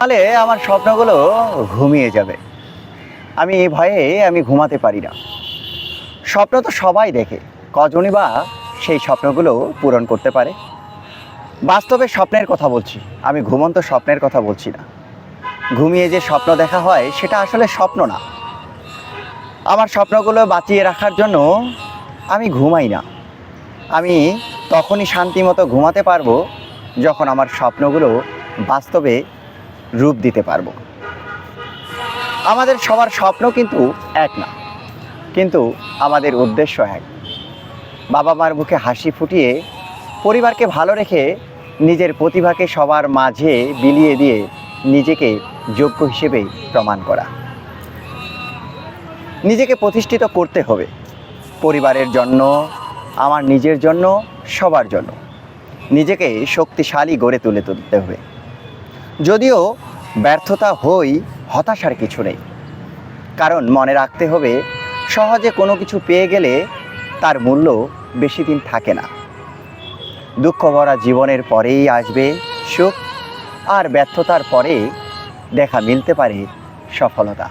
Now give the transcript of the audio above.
তাহলে আমার স্বপ্নগুলো ঘুমিয়ে যাবে। আমি এই ভয়ে আমি ঘুমাতে পারি না। স্বপ্ন তো সবাই দেখে, কজনই বা সেই স্বপ্নগুলো পূরণ করতে পারে। বাস্তবে স্বপ্নের কথা বলছি, আমি ঘুমন্ত স্বপ্নের কথা বলছি না। ঘুমিয়ে যে স্বপ্ন দেখা হয়, সেটা আসলে স্বপ্ন না। আমার স্বপ্নগুলো বাঁচিয়ে রাখার জন্য আমি ঘুমাই না। আমি তখনই শান্তি মতো ঘুমাতে পারব যখন আমার স্বপ্নগুলো বাস্তবে রূপ দিতে পারব। আমাদের সবার স্বপ্ন কিন্তু এক না, কিন্তু আমাদের উদ্দেশ্য এক। বাবা মার মুখে হাসি ফুটিয়ে পরিবারকে ভালো রেখে নিজের প্রতিভাকে সবার মাঝে বিলিয়ে দিয়ে নিজেকে যোগ্য হিসেবে প্রমাণ করা। নিজেকে প্রতিষ্ঠিত করতে হবে, পরিবারের জন্য, আমার নিজের জন্য, সবার জন্য। নিজেকে শক্তিশালী গড়ে তুলে তুলতে হবে। যদিও ব্যর্থতা হই, হতাশার কিছু নেই। কারণ মনে রাখতে হবে, সহজে কোনো কিছু পেয়ে গেলে তার মূল্য বেশি দিন থাকে না। দুঃখ ভরা জীবনের পরেই আসবে সুখ, আর ব্যর্থতার পরে দেখা মিলতে পারে সফলতা।